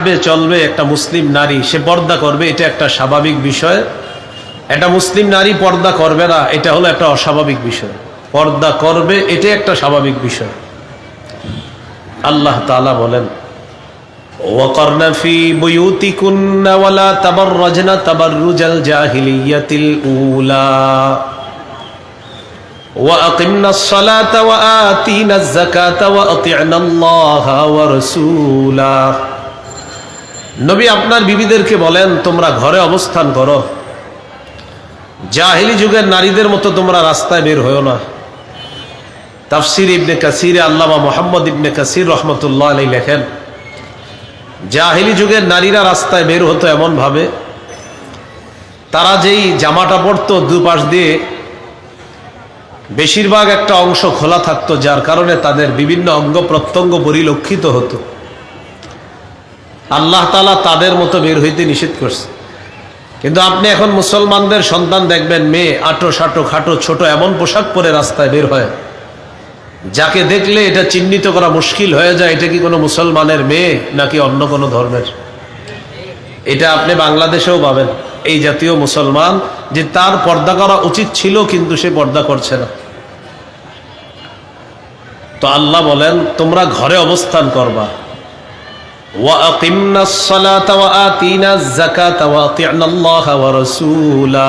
ভাবে চলবে একটা মুসলিম নারী সে পর্দা করবে এটা একটা স্বাভাবিক বিষয় একটা মুসলিম নারী পর্দা করবে না এটা হলো একটা অস্বাভাবিক বিষয় পর্দা করবে এটা একটা স্বাভাবিক বিষয় আল্লাহ তাআলা বলেন وقرن في بيوتكن ولا تبرجن تبرج الجاهلية الأولى وأقمنا الصلاة وآتينا الزكاة وأطعنا الله ورسوله নবী আপনার বিবিদেরকে বলেন, তোমরা ঘরে অবস্থান করো। জাহিলি যুগের নারীদের মতো তোমরা রাস্তায় বের হয়েও না। তাফসির ইবনে কাসির আল্লামা মোহাম্মদ ইবনে কাসির রহমতুল্লাহ আলী লেখেন, জাহিলি যুগের নারীরা রাস্তায় বের হতো এমনভাবে, তারা যেই জামাটা পরতো দুপাশ দিয়ে, বেশিরভাগ একটা অংশ খোলা থাকতো, যার কারণে তাদের বিভিন্ন অঙ্গ প্রত্যঙ্গ পরিলক্ষিত হতো। আল্লাহ তালা তাদের মতো বের হইতে নিষেধ করছে। কিন্তু আপনি এখন মুসলমানদের সন্তান দেখবেন, মেয়ে আটো সাটো খাটো ছোট এমন পোশাক পরে রাস্তায় বের হয়। যাকে দেখলে এটা চিহ্নিত করা মুশকিল হয়ে যায়, এটা কি কোনো মুসলমানের মেয়ে নাকি অন্য কোনো ধর্মের? এটা আপনি বাংলাদেশেও পাবেন। এই জাতীয় মুসলমান যে তার পর্দা করা উচিত ছিল, কিন্তু সে পর্দা করছে না। তো আল্লাহ বলেন, তোমরা ঘরে অবস্থান করবা। وأقمنا الصلاة وآتينا الزكاة وأطعنا الله ورسوله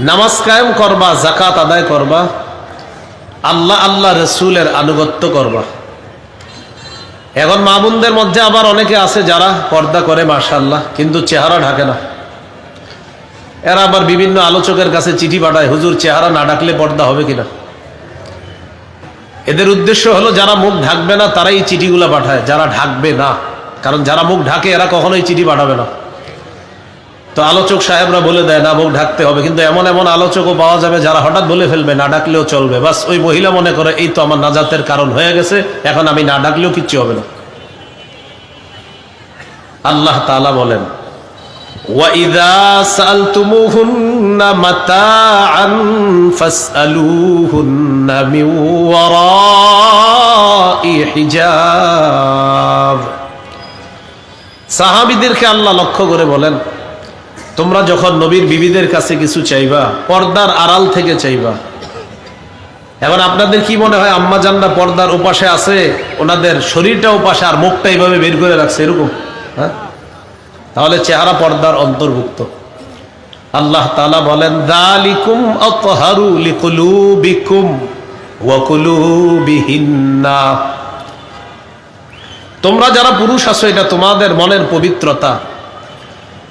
নামাজ কায়েম করবা জাকাত আদায় করবা আল্লাহ আল্লাহ রসুলের আনুগত্য করবা এখন মা বোনদের মধ্যে আবার অনেকে আছে যারা পর্দা করে মাশাল্লাহ কিন্তু চেহারা ঢাকে না এরা আবার বিভিন্ন আলোচকের কাছে চিঠি পাঠায় হুজুর চেহারা না ডাকলে পর্দা হবে কিনা এদের উদ্দেশ্য হলো যারা মুখ ঢাকবে না, তারাই চিঠিগুলো পাঠায়। যারা ঢাকবে না, কারণ যারা মুখ ঢাকে, এরা কখনোই চিঠি পাঠাবে না। তো আলোচক সাহেবরা বলে দেয়, না, মুখ ঢাকতে হবে। কিন্তু এমন এমন আলোচকও পাওয়া যাবে যারা হঠাৎ বলে ফেলবে, না ডাকলেও চলবে। বাস, ওই মহিলা মনে করে, এই তো আমার নাজাতের কারণ হয়ে গেছে, এখন আমি না ডাকলেও কিচ্ছু হবে না। আল্লাহ তাআলা বলেন وَإِذَا سَأَلْتُمُوهُنَّ مَتَاعًا فَاسْأَلُوهُنَّ مِنْ وَرَاءِ حِجَابٍ সাহাবিদেরকে আল্লাহ লক্ষ্য করে বলেন তোমরা যখন নবীর বিবিদের কাছে কিছু চাইবা পর্দার আড়াল থেকে চাইবা এখন আপনাদের কি মনে হয় আম্মা জানরা পর্দার উপাসে আছে ওনাদের শরীরটা উপাসে আর মুখটা এইভাবে বের করে রাখছে এরকম হ্যাঁ তাহলে চেহারা পর্দার অন্তর্ভুক্ত। আল্লাহ তালা বলেন, দালিকুম তোমরা যারা পুরুষ আছো, এটা তোমাদের মনের পবিত্রতা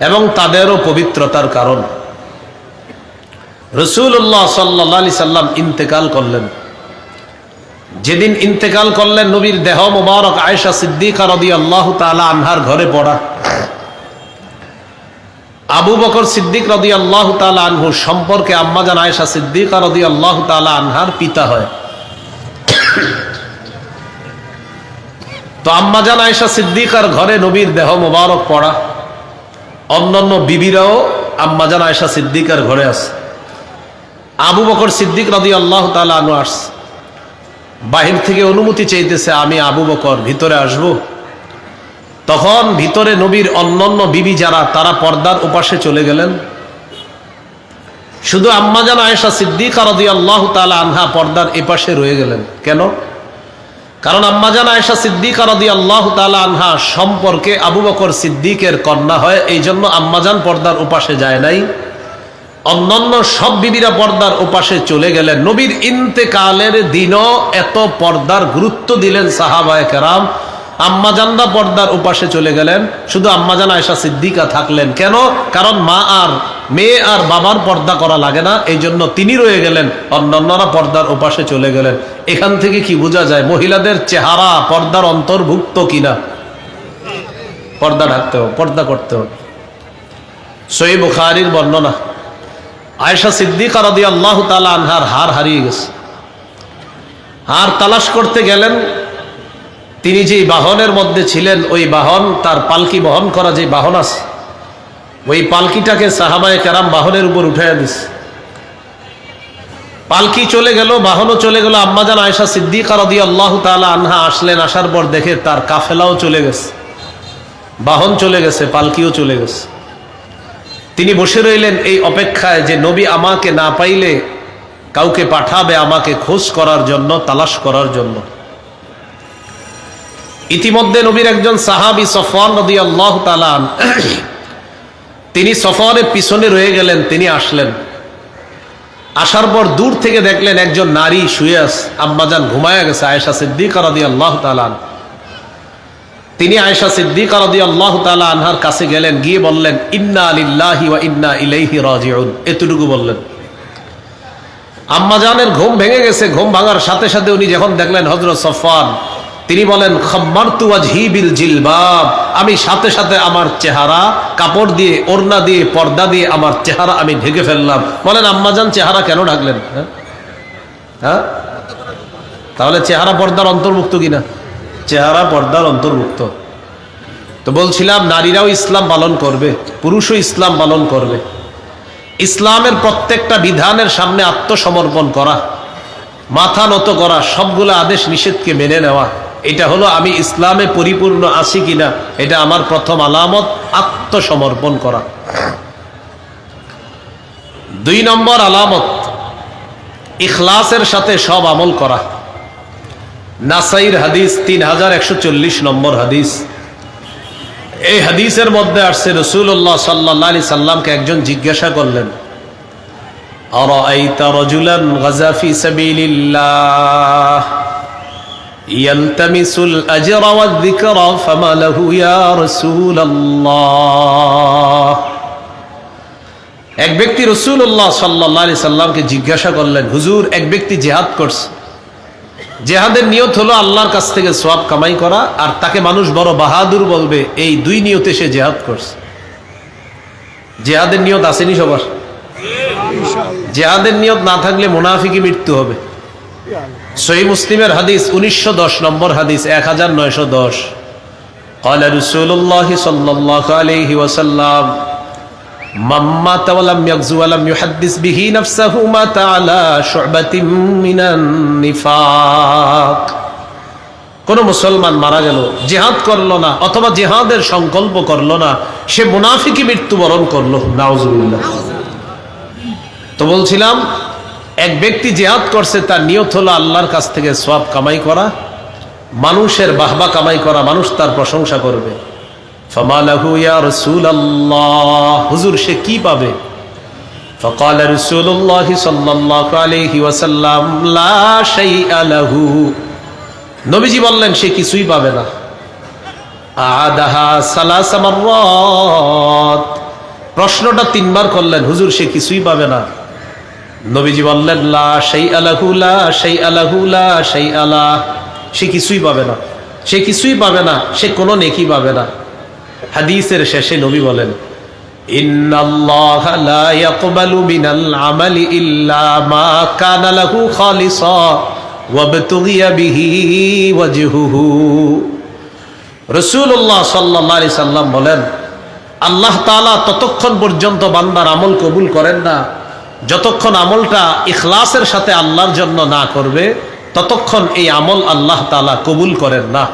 এবং তাদেরও পবিত্রতার কারণ। রসুল্লাহ সাল্লি সাল্লাম ইন্তেকাল করলেন। যেদিন ইন্তেকাল করলেন, নবীর দেহ মোবারক আয়েশা সিদ্দিকা রদি আল্লাহ তালা আনহার ঘরে পড়া। আবু বকর সিদ্দিক রদি আল্লাহ তালা আনহুর সম্পর্কে আম্মাজান আয়েশা সিদ্দিকা রদি আল্লাহ তালা আনহার পিতা হয়। তো আম্মাজান আয়েশা সিদ্দিকার ঘরে নবীর দেহ মোবারক পড়া। অন্যান্য বিবিরাও আম্মাজান আয়েশা সিদ্দিকার ঘরে আছে। আবু বকর সিদ্দিক রদি আল্লাহ তালা আনু আস বাহির থেকে অনুমতি চাইতেছে, আমি আবু বকর, ভিতরে আসব। তখন ভিতরে নবীর অন্যান্য বিবি যারা, তারা পর্দার উপাসে চলে গেলেন। শুধু আম্মাজান আয়েশা সিদ্দিকা আল্লাহ তালা আনহা পর্দার এপাশে রয়ে গেলেন। কেন? কারণ আম্মাজান আয়েশা সিদ্দিকা রদি আল্লাহ তালা আনহা সম্পর্কে আবু বকর সিদ্দিকের কন্যা হয়, এই জন্য আম্মাজান পর্দার উপাসে যায় নাই। অন্যান্য সব বিবিরা পর্দার উপাসে চলে গেলেন। নবীর ইন্তেকালের দিনও এত পর্দার গুরুত্ব দিলেন সাহাবায় কেরাম। আম্মাজানরা পর্দার উপাসে চলে গেলেন। শুধু আম্মাজান আয়সা সিদ্দিকা থাকলেন। কেন? কারণ মা আর মেয়ে আর বাবার পর্দা করা লাগে না। এই জন্য তিনি রয়ে গেলেন, অন্যান্যরা পর্দার উপাসে চলে গেলেন। এখান থেকে কি বোঝা যায় মহিলাদের চেহারা, পর্দার অন্তর্ভুক্ত কিনা? পর্দা ঢাকতে হবে, পর্দা করতে হবে। সই বুখারির বর্ণনা। আয়েশা সিদ্দিকা রদি আল্লাহ তালা আনহার হার হারিয়ে গেছে। হার তালাশ করতে গেলেন তিনি যেই বাহনের মধ্যে ছিলেন, ওই বাহন, তার পালকি বহন করা যে বাহন আছে, ওই পালকিটাকে সাহাবায় কেরাম বাহনের উপর উঠাইয়া দিস পালকি চলে গেল, বাহনও চলে গেল। আম্মাজান আয়সা সিদ্দিকা রদি আল্লাহ তালা আনহা আসলেন, আসার পর দেখে তার কাফেলাও চলে গেছে। বাহন চলে গেছে, পালকিও চলে গেছে। তিনি বসে রইলেন এই অপেক্ষায় যে নবী আমাকে না পাইলে কাউকে পাঠাবে, আমাকে খোঁজ করার জন্য, তালাশ করার জন্য। ইতিমধ্যে নবীর একজন সাহাবি সফওয়ান নদী আল্লাহ তালান তিনি সফওয়ানের পিছনে রয়ে গেলেন, তিনি আসলেন। আসার পর দূর থেকে দেখলেন একজন নারী শুয়ে আস আম্মাজান ঘুমায়া গেছে, আয়েশা সিদ্দিক রাদি আল্লাহ তালান তিনি আয়েশা সিদ্দিক রাদি আল্লাহ তালা আনহার কাছে গেলেন, গিয়ে বললেন, ইন্না আলিল্লাহি ওয়া ইন্না ইলাইহি রাজিউন। এতটুকু বললেন। আম্মাজানের ঘুম ভেঙে গেছে, ঘুম ভাঙার সাথে সাথে উনি যখন দেখলেন হজরত সফান তিনি বলেন জিলবাব। আমি সাথে সাথে আমার চেহারা, কাপড় দিয়ে, ওড়না দিয়ে, পর্দা দিয়ে আমার চেহারা আমি ঢেকে ফেললাম। বলেন, আম্মাজান চেহারা কেন ঢাকলেন? হ্যাঁ? হ্যাঁ? তাহলে চেহারা পর্দার অন্তর্ভুক্ত কিনা? চেহারা পর্দার অন্তর্ভুক্ত। তো বলছিলাম, নারীরাও ইসলাম পালন করবে, পুরুষও ইসলাম পালন করবে। ইসলামের প্রত্যেকটা বিধানের সামনে আত্মসমর্পণ করা, মাথা নত করা, সবগুলো আদেশ নিষেধকে মেনে নেওয়া এটা হলো আমি ইসলামে পরিপূর্ণ আছি কিনা, এটা আমার প্রথম আলামত, আত্মসমর্পণ করা। দুই নম্বর আলামত, ইখলাসের সাথে সব আমল করা। নাসাইর হাদিস তিন হাজার একশো চল্লিশ নম্বর হাদিস। এই হাদিসের মধ্যে আসছে রসুল্লাহ সাল্লা আলি সাল্লামকে একজন জিজ্ঞাসা করলেন আর রজুলান গাজাফি সাবিল্লাহ ইয়ালতামিসুল আজরা ওয়াল এক ব্যক্তি রসুল্লাহ সাল্লাহ সাল্লামকে জিজ্ঞাসা করলেন, হুজুর, এক ব্যক্তি জেহাদ করছে। জেহাদের নিয়ত হলো আল্লাহর কাছ থেকে সব কামাই করা, আর তাকে মানুষ বড় বাহাদুর বলবে, এই দুই নিয়তে সে জেহাদ করছে। জেহাদের নিয়ত আসেনি সবার? জেহাদের নিয়ত না থাকলে মোনাফিকে মৃত্যু হবে। সহি মুসলিমের হাদিস উনিশশো দশ নম্বর হাদিস এক হাজার নয়শো দশ قال رسول الله صلى الله عليه وسلم من مات ولم يغزو ولم يحدث به نفسه مات على شعبة من النفاق কোন মুসলমান মারা গেল জেহাদ করলো না অথবা জেহাদের সংকল্প করলো না সে মুনাফিকি মৃত্যুবরণ করলো নাউজুবিল্লাহ তো বলছিলাম এক ব্যক্তি জেহাদ করছে তার নিয়ত হলো আল্লাহর কাছ থেকে সব কামাই করা মানুষের বাহবা কামাই করা মানুষ তার প্রশংসা করবে ফমালাহু ইয়া রাসূলুল্লাহ হুজুর সে কি পাবে فقال رسول الله صلى الله عليه وسلم لا شيء له নবীজি বললেন সে কিছুই পাবে না আদাহা সালাসা মাররাত প্রশ্নটা তিনবার করলেন হুজুর সে কিছুই পাবে না নবীজি বললেন, লা সেই আলাহুলা সেই আলাহুলা সেই আলাহ সে কিছুই পাবে না। সে কিছুই পাবে না, সে কোনো নেকি পাবে না। হাদিসের শেষে নবী বলেন বলেন, আল্লাহ তালা ততক্ষণ পর্যন্ত বান্দার আমল কবুল করেন না যতক্ষণ আমলটা ইখলাসের সাথে আল্লাহর জন্য না করবে, ততক্ষণ এই আমল আল্লাহ তালা কবুল করেন না।